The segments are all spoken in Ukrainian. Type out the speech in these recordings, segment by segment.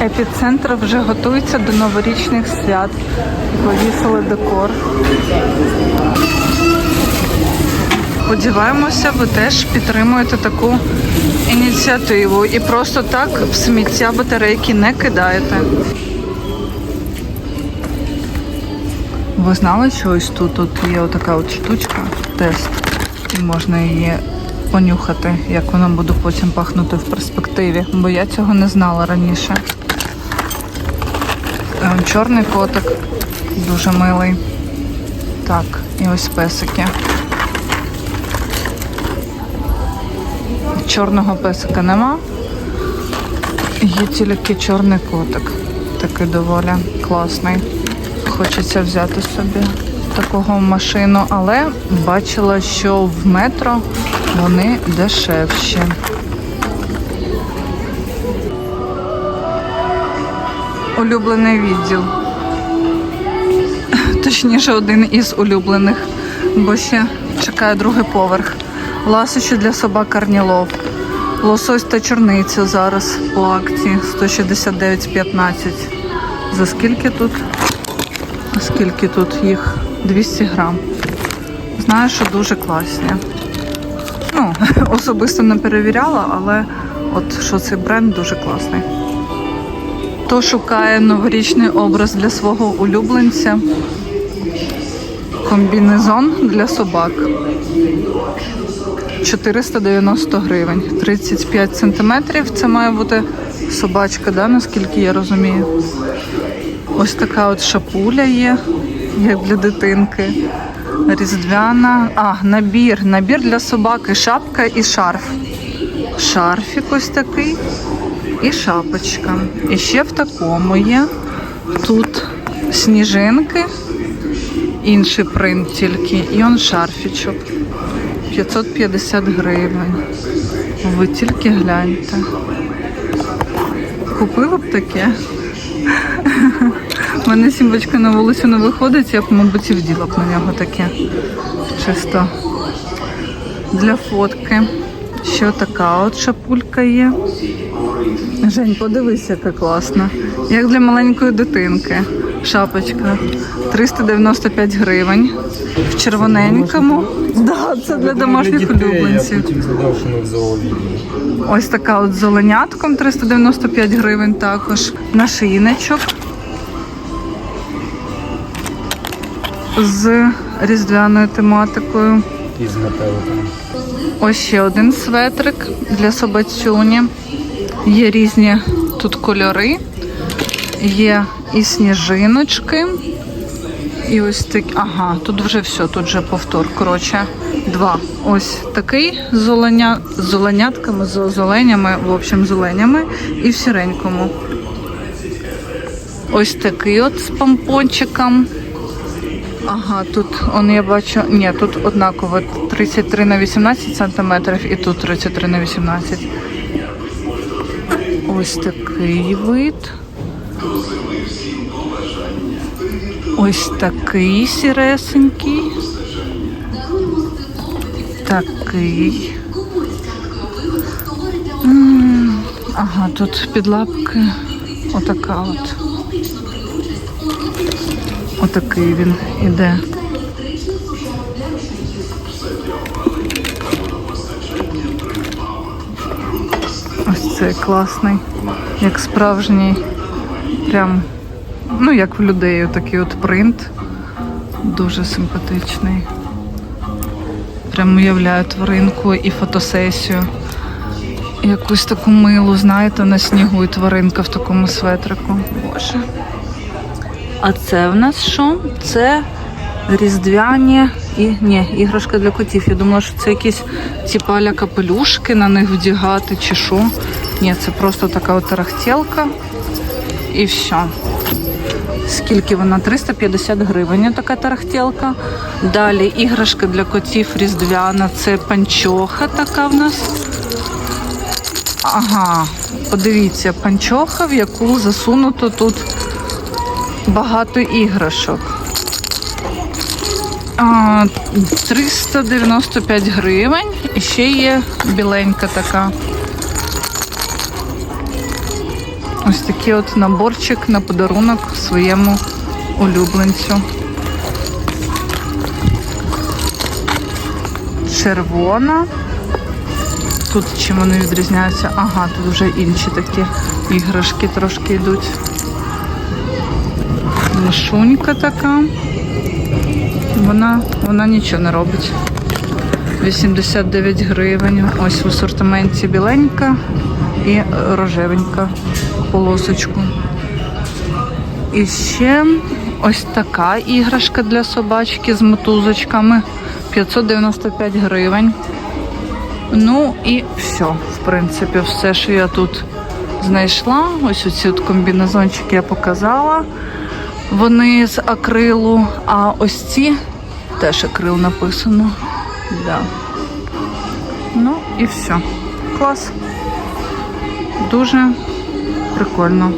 Епіцентр вже готується до новорічних свят. Повісили декор. Сподіваємося, ви теж підтримуєте таку ініціативу і просто так в сміття батарейки не кидаєте. Ви знали, що ось тут, тут є отака от штучка, тест, і можна її понюхати, як вона буде потім пахнути в перспективі, бо я цього не знала раніше. Е, Чорний котик, дуже милий. Так, і ось песики. Чорного песика нема. Є тільки чорний котик. Такий доволі класний. Хочеться взяти собі такого машину, але бачила, що в метро вони дешевші. Улюблений відділ. Точніше, один із улюблених, бо ще чекає другий поверх. Ласощі для собак Карнілов. Лосось та чорниця зараз по акції 169,15. За скільки тут? Скільки тут їх? 200 грам. Знаю, що дуже класні. Ну, особисто не перевіряла, але от що цей бренд дуже класний. Хто шукає новорічний образ для свого улюбленця? Комбінезон для собак. 490 гривень. 35 сантиметрів. Це має бути собачка, да, наскільки я розумію. Ось така от шапуля є, як для дитинки. Різдвяна. А, набір. Набір для собаки. Шапка і шарф. Шарфік ось такий. І шапочка. І ще в такому є. Тут сніжинки. Інший принт тільки. І он шарфічок. 550 гривень. Ви тільки гляньте. Купила б таке. У мене сімбочка на вулицю не виходить, я б, мабуть, і вділа б на нього таке. Чисто для фотки. Ще така от шапулька є. Жень, подивись, яка класна. Як для маленької дитинки. Шапочка 395 гривень. В червоненькому. Да, це для домашніх улюбленців. Що. Ось така от з оленятком 395 гривень також. Нашийничок з різдвяною тематикою. І з метеликами. Ось ще один светрик для собацюні. Є різні тут кольори. Є і сніжиночки. І ось такі. Ага, тут вже все, тут вже повтор. Коротше, два. Ось такий з, оленя... з оленятками, з оленями, в общем, з оленями і в сіренькому. Ось такий от з помпончиком. Ага, тут он я бачу. Ні, тут однаково 33 на 18 сантиметрів і тут 33 на 18. Ось такий вид. Ось такий сіресенький. Такий. Ага, тут під лапки отака от. Отакий він іде. Ось цей класний, як справжній, прям, ну як в людей, такий от принт. Дуже симпатичний. Прям уявляю тваринку і фотосесію. Якусь таку милу, знаєте, на снігу і тваринка в такому светрику. Боже. А це в нас що? Це різдвяні і ні, іграшка для котів. Я думала, що це якісь типа аля капелюшки на них вдягати чи що. Ні, це просто така от тарахтілка. І все. Скільки вона? 350 гривень така тарахтілка. Далі іграшка для котів різдвяна. Це панчоха така в нас. Ага, подивіться, панчоха, в яку засунуто тут багато іграшок. 395 гривень. І ще є біленька така. Ось такий от наборчик на подарунок своєму улюбленцю. Червона. Тут чим вони відрізняються? Ага, тут вже інші такі іграшки трошки йдуть. Мишунька така. Вона, вона нічого не робить. 89 гривень. Ось в асортименті біленька і рожевенька полосочку. І ще ось така іграшка для собачки з мотузочками. 595 гривень. Ну і все, в принципі, все, що я тут знайшла. Ось оці от комбінезончики я показала. Вони з акрилу, а ось ці теж акрил написано. Да. Ну і все. Клас. Дуже прикольно.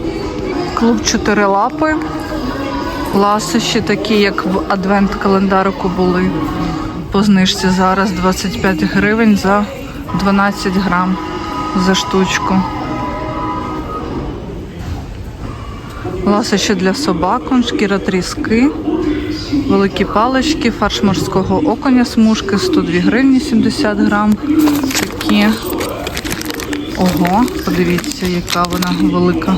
Клуб чотири лапи. Ласощі такі, як в адвент-календарику були. По знижці зараз 25 гривень за 12 грам за штучку. Ласощі для собак, шкіра тріски, великі палички, фарш морського оконя смужки, 102 гривні 70 грам. Такі. Ого, подивіться, яка вона велика.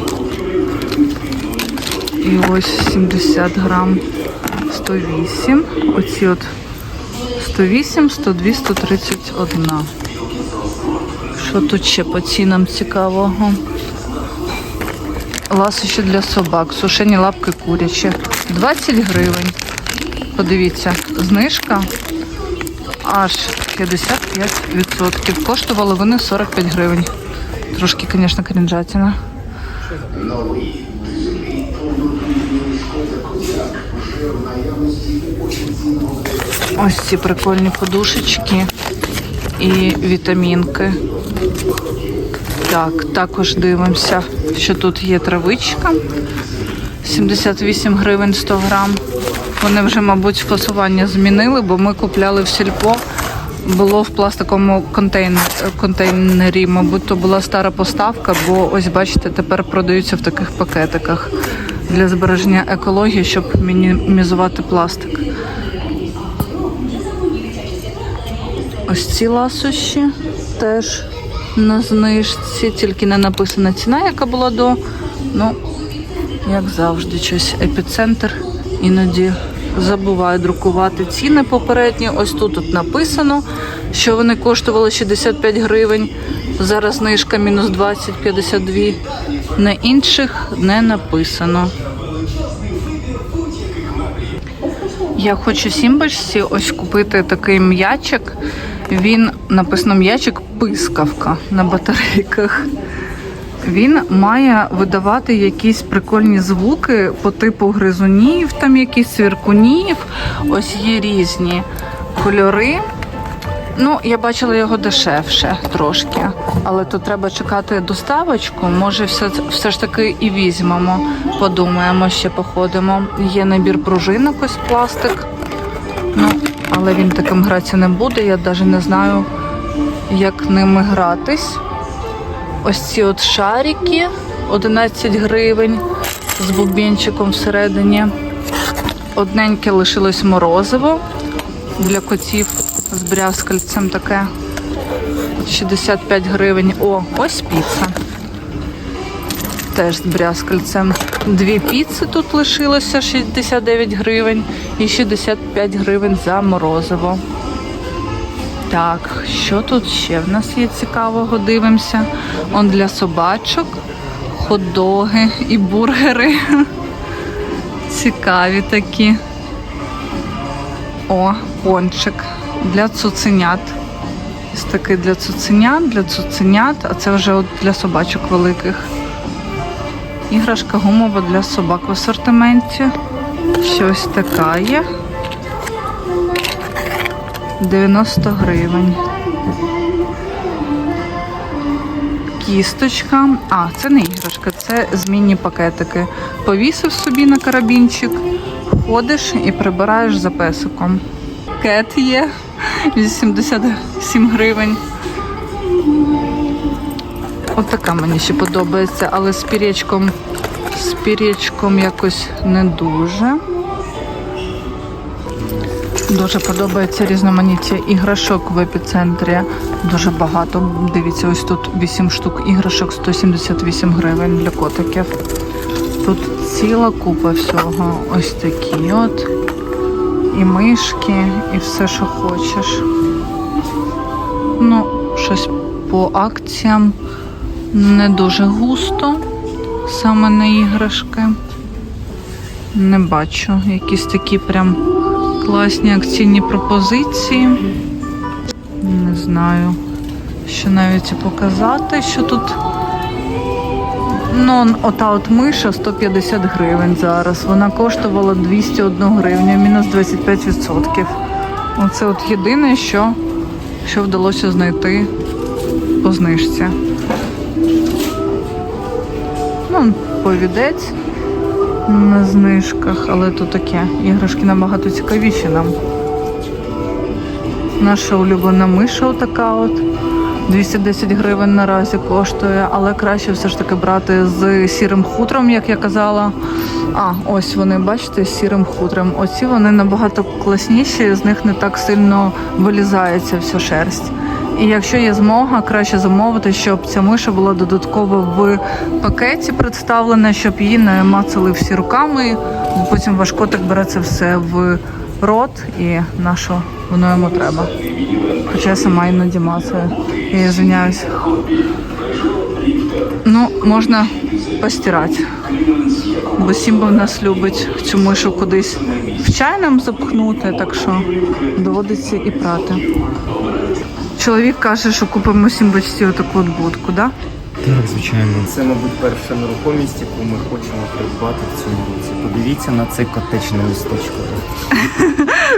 І ось 70 грам 108. Оці от 108, 102, 131. Що тут ще по цінам цікавого? Ласощі для собак, сушені лапки курячі. 20 гривень. Подивіться, знижка аж 55%. Коштували вони 45 гривень. Трошки, звісно, крінжатіна. Ось ці прикольні подушечки і вітамінки. Так, також дивимося, що тут є травичка. 78 гривень 100 грам. Вони вже, мабуть, фасування змінили, бо ми купляли в сільпо. Було в пластиковому контейнер, контейнері, мабуть, то була стара поставка, бо ось бачите, тепер продаються в таких пакетиках для збереження екології, щоб мінімізувати пластик. Ось ці ласощі теж на знижці, тільки не написана ціна, яка була до. Ну, як завжди, щось епіцентр іноді забуває друкувати ціни попередні. Ось тут от написано, що вони коштували 65 гривень. Зараз знижка мінус 20, 52. На інших не написано. Я хочу сімбачці ось купити такий м'ячик. Він написано м'ячик пискавка на батарейках. Він має видавати якісь прикольні звуки по типу гризунів, там якісь цвіркунів. Ось є різні кольори. Ну, я бачила його дешевше трошки, але тут треба чекати доставочку. Може, все, все ж таки і візьмемо. Подумаємо, ще походимо. Є набір пружинок, ось пластик. Ну, але він таким гратися не буде. Я навіть не знаю, як ними гратись. Ось ці от шарики 11 гривень з бубінчиком всередині. Одненьке лишилось морозиво для котів з брязкальцем таке. 65 гривень. О, ось піца. Теж з брязкальцем. Дві піци тут лишилося 69 гривень і 65 гривень за морозиво. Так, що тут ще в нас є цікавого? Дивимося. Он для собачок, хот-доги і бургери. Цікаві такі. О, пончик для цуценят. Ось такий для цуценят, для цуценят, а це вже от для собачок великих. Іграшка гумова для собак в асортименті. Щось така є. 90 гривень. Кісточка. А, це не іграшка, це змінні пакетики. Повісив собі на карабінчик, ходиш і прибираєш за песиком. Кет є 87 гривень. От мені ще подобається, але з пірєчком, з пірєчком якось не дуже. Дуже подобається різноманіття іграшок в епіцентрі. Дуже багато. Дивіться, ось тут 8 штук іграшок, 178 гривень для котиків. Тут ціла купа всього. Ось такі от. І мишки, і все, що хочеш. Ну, щось по акціям не дуже густо, саме на іграшки. Не бачу. Якісь такі прям класні акційні пропозиції. Не знаю, що навіть показати, що тут. Ну, ота от миша 150 гривень зараз. Вона коштувала 201 гривню, мінус 25%. Оце от єдине, що, що вдалося знайти по знижці. Ну, повідець на знижках, але то таке. Іграшки набагато цікавіші нам. Наша улюблена миша отака от. 210 гривень наразі коштує, але краще все ж таки брати з сірим хутром, як я казала. А, ось вони, бачите, з сірим хутром. Оці вони набагато класніші, з них не так сильно вилізається вся шерсть. І якщо є змога, краще замовити, щоб ця миша була додатково в пакеті представлена, щоб її не мацали всі руками, бо потім ваш котик бере це все в рот і на що воно йому треба. Хоча я сама іноді мацаю. Я звиняюсь. Ну, можна постирати. Бо Сімба нас любить цю мишу кудись в чай нам запхнути, так що доводиться і прати. Чоловік каже, що купимо Сімбочці отаку от будку, да? Так, звичайно. Це, мабуть, перша нерухомість, яку ми хочемо придбати в цьому році. Подивіться на це котечне містечко.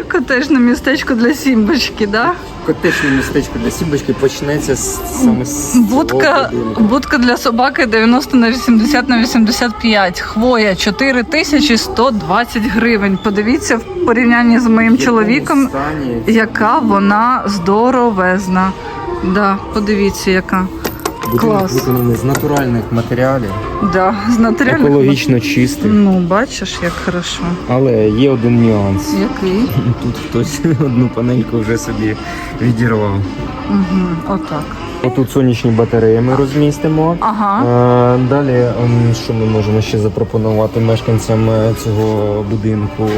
Котежне містечко для Сімбочки, да? Котечне містечко для Сімбочки почнеться з, саме з цього Будка, будинку. будка для собаки 90 на 80 на 85. Хвоя 4120 гривень. Подивіться в порівнянні з моїм В якому чоловіком, стані яка вона здоровезна. Да, подивіться, яка. Будинок клас. виконаний з натуральних матеріалів, Да, з матеріальних. екологічно чистий. Ну, бачиш, як хорошо. Але є один нюанс. Який? Тут хтось одну панельку вже собі відірвав. Угу, отак. Отут сонячні батареї ми розмістимо. Ага. Е, Далі, ем, що ми можемо ще запропонувати мешканцям е, цього будинку?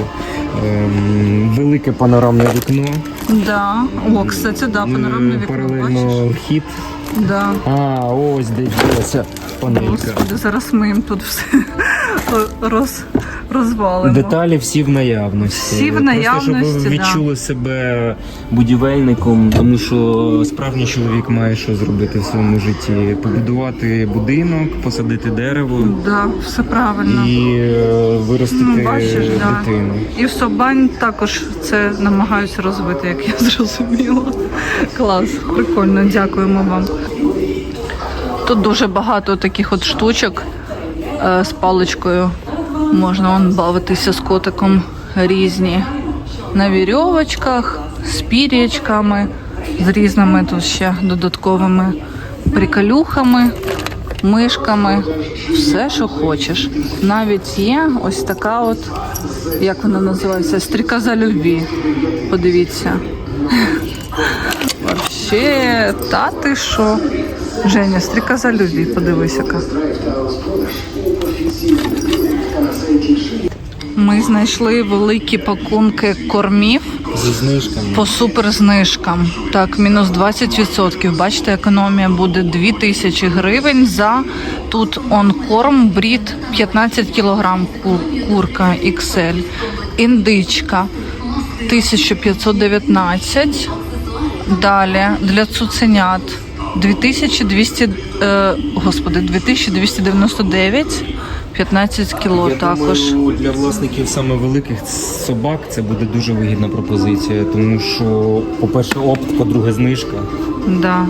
Ем, Велике панорамне вікно, Да. О, кстати, да, панорамне вікно. паралельно Бачиш? вхід. Да. А, ось дивіться. Господи, зараз ми їм тут все роз, розвалимо. Деталі всі в наявності. Всі в наявності, Просто, щоб ви да. відчули себе будівельником, тому що справжній чоловік має що зробити в своєму житті: побудувати будинок, посадити дерево Да, все правильно. і е, виростити Ну, бачиш, да. дитину. І в Собань також це намагаються розвити, як я зрозуміла. Клас, прикольно, дякуємо вам. Тут дуже багато таких от штучок е, з паличкою. Можна он бавитися з котиком різні. На вірьовочках, з пір'ячками, з різними тут ще додатковими приколюхами, мишками, все, що хочеш. Навіть є ось така от, як вона називається, стрікоза любві. Подивіться. Вообще, та ти що? Женя, стрікоза любві, подивись яка. Ми знайшли великі пакунки кормів Зі знижками. по суперзнижкам. Так, мінус 20%. Бачите, економія буде 2000 гривень за тут он корм брід 15 кг курка XL. Індичка 1519. Далі для цуценят 2200, е, господи, 2299, 15 кіло Я також. думаю, для власників саме великих собак це буде дуже вигідна пропозиція, тому що, по-перше, опт, по-друге, знижка. Да,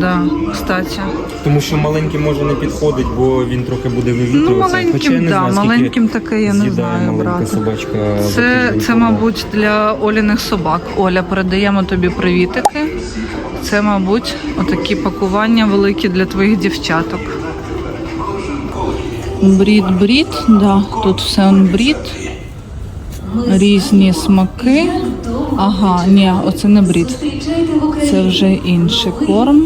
да, кстати. Тому що маленький може не підходить, бо він трохи буде Ну, вивітрюватися. Хоча я маленьким, не да, знаю, скільки маленьким таке я не з'їдає знаю, маленька брати. собачка. за Це, тиждень це, мабуть, для Оліних собак. Оля, передаємо тобі привітики. Це, мабуть, отакі пакування великі для твоїх дівчаток. Брід, брід, да, тут все он брід. Різні смаки. Ага, ні, оце не брід. Це вже інший корм.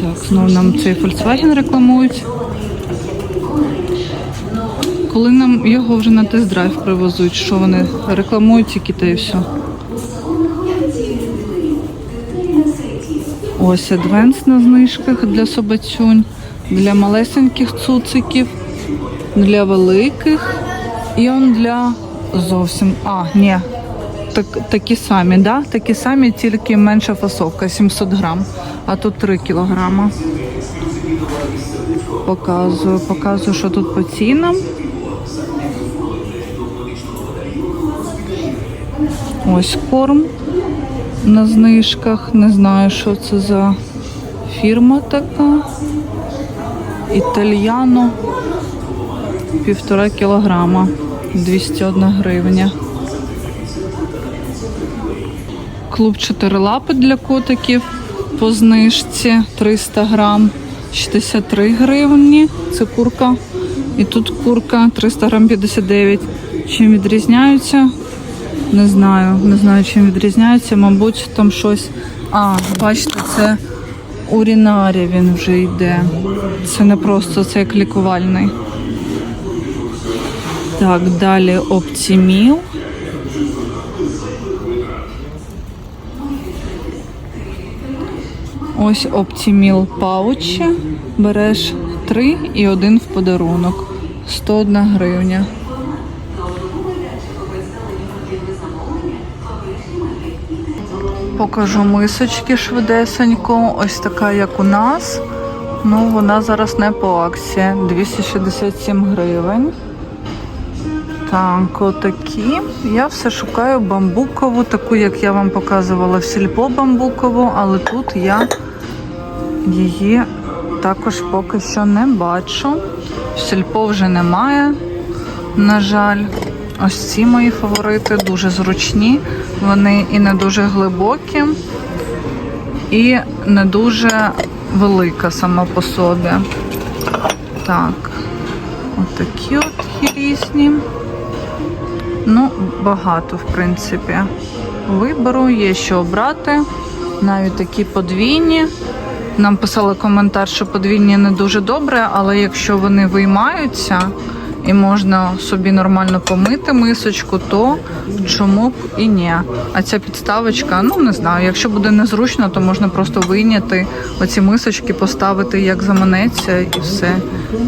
Так, знову нам цей Volkswagen рекламують. Коли нам його вже на тест-драйв привезуть, що вони рекламують тільки те і все. Ось адвенс на знижках для собацюнь, для малесеньких цуциків, для великих і он для зовсім. А, ні. Так, такі самі, да? Такі самі, тільки менша фасовка, 700 грам, а тут 3 кілограма. Показую, показую, що тут по цінам. Ось корм на знижках. Не знаю, що це за фірма така. Італьяно. Півтора кілограма. 201 гривня. Клуб чотирилапи для котиків по знижці 300 грам 63 гривні. Це курка. І тут курка 300 грам 59. Чим відрізняються? Не знаю. Не знаю, чим відрізняються. Мабуть, там щось. А, бачите, це урінарі він вже йде. Це не просто це як лікувальний. Так, далі Оптіміл. Ось Оптіміл паучі. Береш три і один в подарунок. 101 гривня. Покажу мисочки швидесенько. Ось така, як у нас. Ну, вона зараз не по акції. 267 гривень. Так, отакі. Я все шукаю бамбукову, таку, як я вам показувала в сільпо бамбукову, але тут я її також поки що не бачу. Сільпо вже немає, на жаль. Ось ці мої фаворити дуже зручні. Вони і не дуже глибокі, і не дуже велика сама по собі. Так, отакі от є різні. Ну, багато, в принципі. Вибору, є що обрати. Навіть такі подвійні. Нам писали коментар, що подвійні не дуже добре, але якщо вони виймаються і можна собі нормально помити мисочку, то чому б і ні. А ця підставочка, ну не знаю, якщо буде незручно, то можна просто вийняти оці мисочки, поставити як заманеться і все.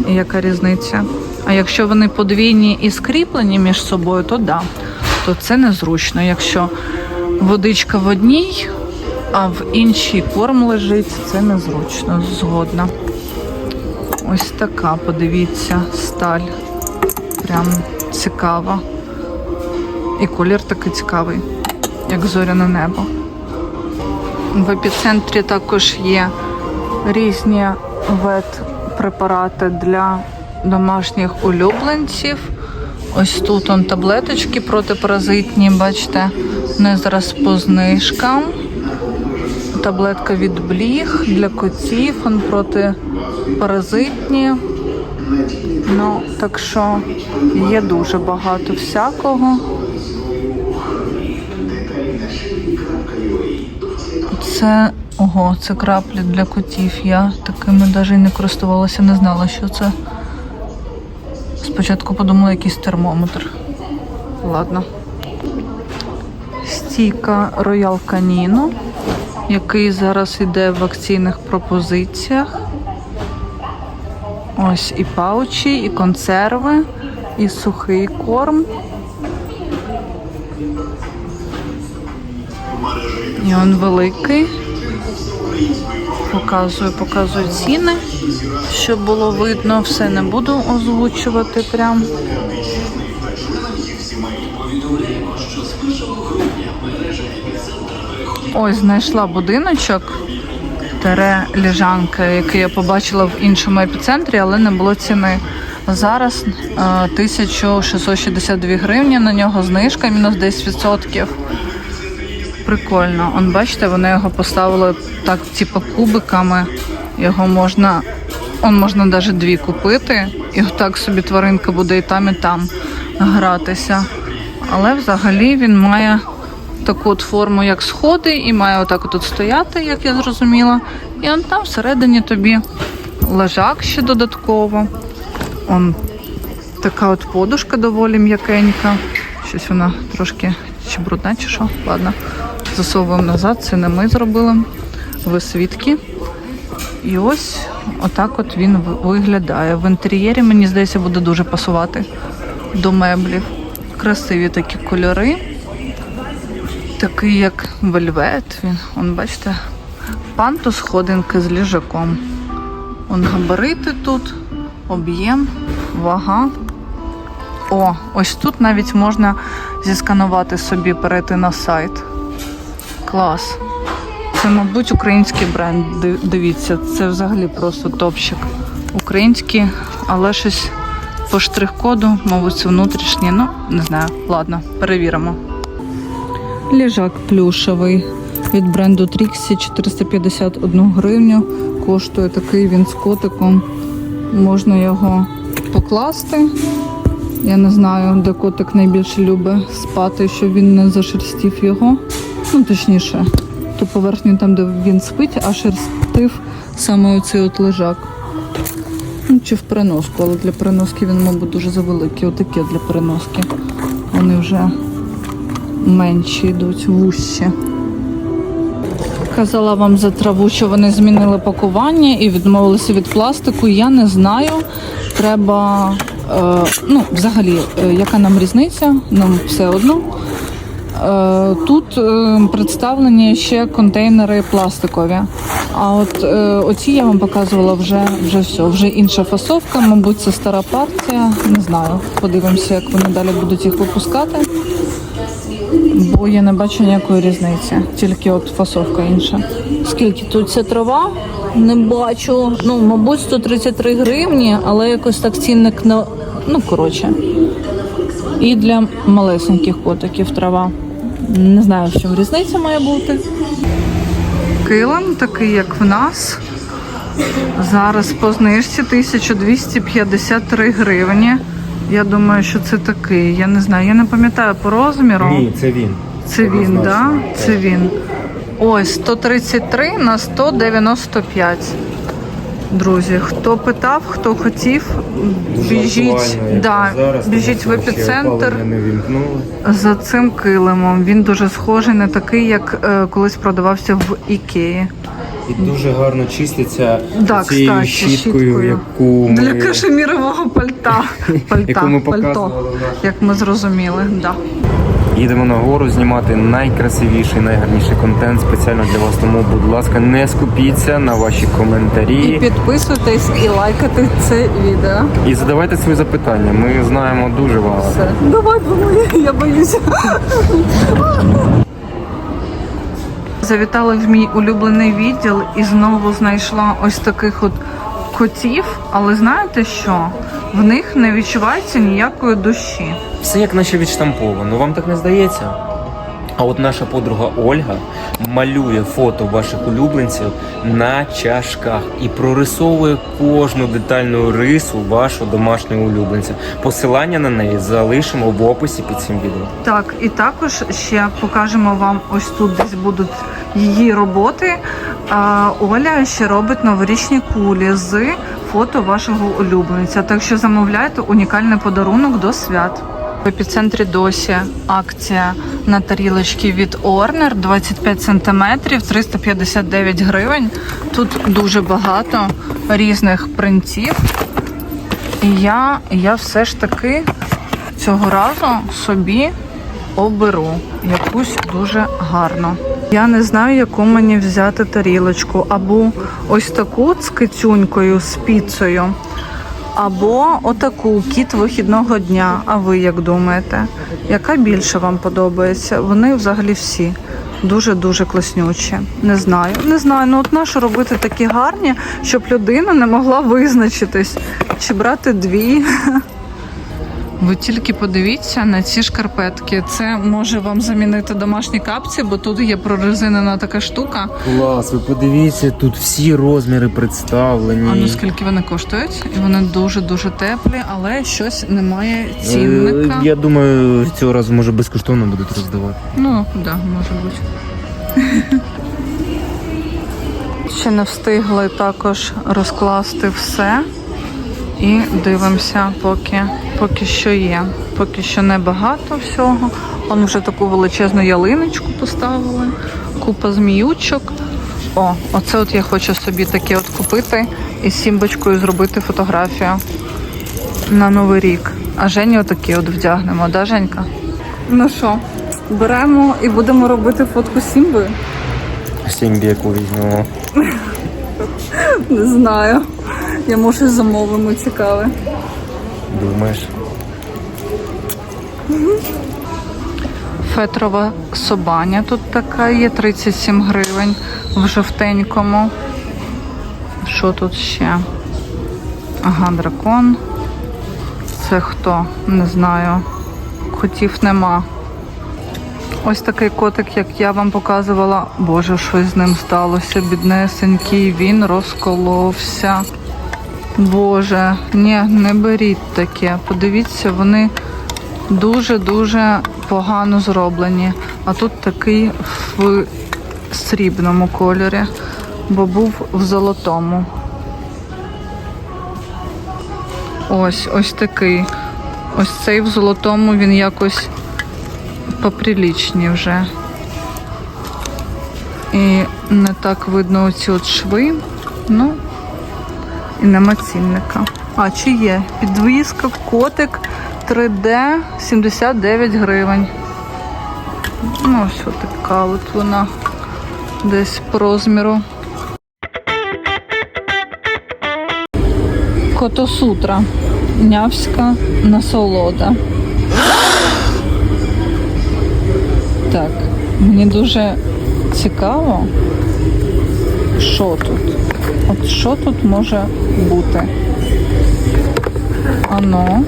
І яка різниця? А якщо вони подвійні і скріплені між собою, то да, то це незручно. Якщо водичка в одній, а в іншій корм лежить, це незручно, згодна. Ось така, подивіться, сталь. Прям цікава. І колір такий цікавий, як зоряне небо. В епіцентрі також є різні ветпрепарати для домашніх улюбленців. Ось тут он таблеточки протипаразитні, бачите, вони зараз по знижкам. Таблетка від бліг для котів, он протипаразитні. Ну, так що є дуже багато всякого. Це ого, це краплі для котів. Я такими навіть не користувалася, не знала, що це. Спочатку подумала якийсь термометр. Ладно. Стійка Royal Canino, який зараз іде в акційних пропозиціях. Ось і паучі, і консерви, і сухий корм. І він великий. Показую, показую ціни, щоб було видно, все не буду озвучувати прям. Ось знайшла будиночок. Тере ліжанка, який я побачила в іншому епіцентрі, але не було ціни. Зараз е, 1662 гривні, на нього знижка, мінус 10%. Прикольно. Он бачите, вони його поставили так, типу, кубиками. Його можна, он можна навіть дві купити, і отак собі тваринка буде і там, і там гратися. Але взагалі він має таку от форму, як сходи, і має отак тут стояти, як я зрозуміла. І он там всередині тобі лежак ще додатково. Он така от подушка доволі м'якенька. Щось вона трошки чи брудна, чи що. Ладно, засовуємо назад, це не ми зробили. Ви свідки. І ось отак от він виглядає. В інтер'єрі, мені здається, буде дуже пасувати до меблів. Красиві такі кольори. Такий як вельвет. Він, он, бачите, панту сходинки з ліжаком. Он габарити тут, об'єм, вага. О, ось тут навіть можна зісканувати собі, перейти на сайт. Клас. Це, мабуть, український бренд. Дивіться, це взагалі просто топчик. Український, але щось по штрих-коду, мабуть, внутрішнє. Ну, не знаю. Ладно, перевіримо. Ліжак плюшевий від бренду Trixie 451 гривню. Коштує такий він з котиком. Можна його покласти. Я не знаю, де котик найбільше любить спати, щоб він не зашерстів його. Ну, точніше, ту поверхню там, де він спить, а шерстив саме оцей от лежак. Ну, чи в переноску, але для переноски він, мабуть, дуже завеликий. Отакі для переноски. Вони вже менші йдуть, вущі. Казала вам за траву, що вони змінили пакування і відмовилися від пластику. Я не знаю. Треба, е, ну, взагалі, е, яка нам різниця? Нам все одно. Е, Тут е, представлені ще контейнери пластикові. А от е, оці я вам показувала вже, вже все, вже інша фасовка, мабуть, це стара партія. Не знаю. Подивимося, як вони далі будуть їх випускати. Бо я не бачу ніякої різниці, тільки от фасовка інша. Скільки тут ця трава? Не бачу. Ну, мабуть, 133 гривні, але якось так цінник на. Ну, коротше. І для малесеньких котиків трава. Не знаю, в чому різниця має бути. Килим такий, як в нас. Зараз по знижці 1253 гривні. Я думаю, що це такий. Я не знаю, я не пам'ятаю по розміру. Ні, це він. Це він, да? Це він. Ось 133 на 195. Друзі, хто питав, хто хотів, Дуже біжіть, да, зараз, біжіть в епіцентр за цим килимом. Він дуже схожий, не такий, як е, колись продавався в Ікеї. І дуже гарно чиститься Да, цією кстати, щіткою, щіткою. яку ми... Для кашемірового пальта. Пальта, Яку ми пальто, показували, як ми зрозуміли. Да. Їдемо на гору знімати найкрасивіший, найгарніший контент спеціально для вас. Тому, будь ласка, не скупіться на ваші І коментарі підписуйтесь і лайкайте це відео. і задавайте свої запитання. Ми знаємо дуже багато. Все. Давай, двоє, я боюся. Завітала в мій улюблений відділ і знову знайшла ось таких от котів. Але знаєте що? В них не відчувається ніякої душі. Все як наче відштамповано. Вам так не здається? А от наша подруга Ольга малює фото ваших улюбленців на чашках і прорисовує кожну детальну рису вашого домашнього улюбленця. Посилання на неї залишимо в описі під цим відео. Так, і також ще покажемо вам ось тут десь будуть її роботи. Оля ще робить новорічні кулі з фото вашого улюбленця. Так що замовляйте унікальний подарунок до свят. В епіцентрі досі акція на тарілочки від Орнер 25 см, 359 гривень. Тут дуже багато різних принтів. І я, я все ж таки цього разу собі оберу якусь дуже гарну. Я не знаю, яку мені взяти тарілочку, або ось таку з кицюнькою, з піцею, або отаку кіт вихідного дня. А ви як думаєте? Яка більше вам подобається? Вони взагалі всі дуже-дуже класнючі. Не знаю. Не знаю. Ну от нащо робити такі гарні, щоб людина не могла визначитись, чи брати дві. Ви тільки подивіться на ці шкарпетки. Це може вам замінити домашні капці, бо тут є прорезинена така штука. Клас, ви подивіться, тут всі розміри представлені. А ну скільки вони коштують? І вони дуже дуже теплі, але щось немає цінника. Е, Я думаю, цього разу може безкоштовно будуть роздавати. Ну, да, може бути. Ще не встигли також розкласти все. І дивимося, поки, поки що є. Поки що небагато всього. Он вже таку величезну ялиночку поставили, купа зміючок. О, оце от я хочу собі таке от купити і з сімбочкою зробити фотографію на Новий рік. А Жені отакі от вдягнемо, да, Женька? Ну що, беремо і будемо робити фотку з Сімбою? Сімбі яку візьмемо. Не знаю. Я може замовимо цікаве. Думаєш? Фетрова собаня тут така є, 37 гривень в жовтенькому. Що тут ще? Ага, дракон. Це хто? Не знаю. Котів нема. Ось такий котик, як я вам показувала. Боже, щось з ним сталося. Біднесенький, він розколовся. Боже, ні, не беріть таке. Подивіться, вони дуже-дуже погано зроблені. А тут такий в срібному кольорі, бо був в золотому. Ось, ось такий. Ось цей в золотому він якось поприлічні вже. І не так видно оці от шви. Ну, і нема цінника. А, чи є? Підвіска, котик 3D 79 гривень. Ну, ось така от вона десь по розміру. Котосутра. Нявська насолода. Так, мені дуже цікаво, що тут. От що тут може бути? Ано.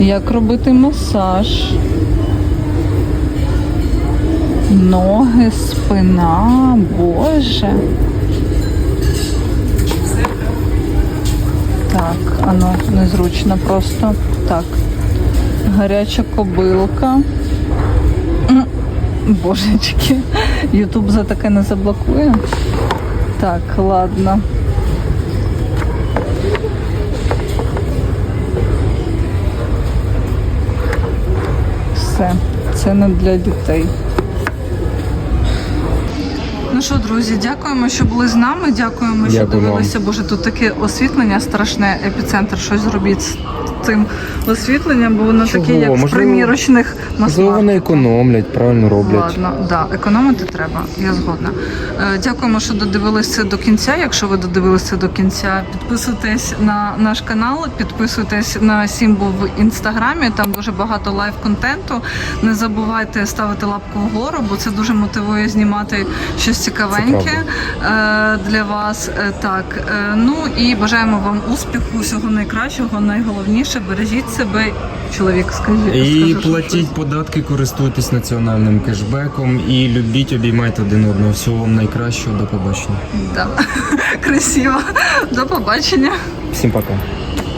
Як робити масаж? Ноги, спина, боже. Так, ано незручно просто. Так. Гаряча кобилка. Божечки, Ютуб за таке не заблокує. Так, ладно. Все, це не для дітей. Ну що, друзі, дякуємо, що були з нами. Дякуємо, що Дякую вам. дивилися. Боже, тут таке освітлення страшне, епіцентр. Щось зробіть цим освітленням, бо воно Чого? таке, як в примірочних Можливо, маслах. вони економлять, правильно роблять. Ладно, да, економити треба, я згодна. Е, дякуємо, що додивилися до кінця. Якщо ви додивилися до кінця, підписуйтесь на наш канал, підписуйтесь на Сімбу в інстаграмі. Там дуже багато лайв контенту. Не забувайте ставити лапку вгору, бо це дуже мотивує знімати щось цікавеньке е, для вас. Е, Так, е, ну і бажаємо вам успіху, всього найкращого. Найголовніше бережіть себе. Чоловік, скажіть. І скажу, платіть податки, користуйтесь національним кешбеком і любіть, обіймайте один одного. Всього вам найкращого, до побачення. Да. Красиво. До побачення. Всім пока.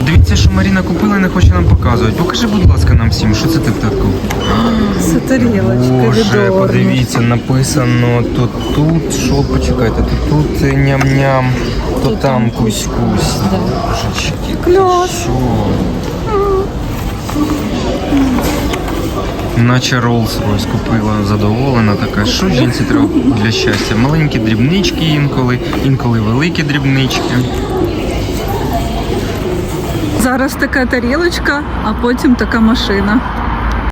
Дивіться, що Маріна купила і не хоче нам показувати. Покажи, будь ласка, нам всім, що це ти татку? Це тарілочка Боже, подивіться, написано то тут, що почекайте, то тут ням-ням, то там кусь-кусь. Божечки, ти Клас. Що? Наче Rolls-Royce купила задоволена така. Що жінці треба для щастя? Маленькі дрібнички інколи, інколи великі дрібнички. Зараз така тарілочка, а потім така машина.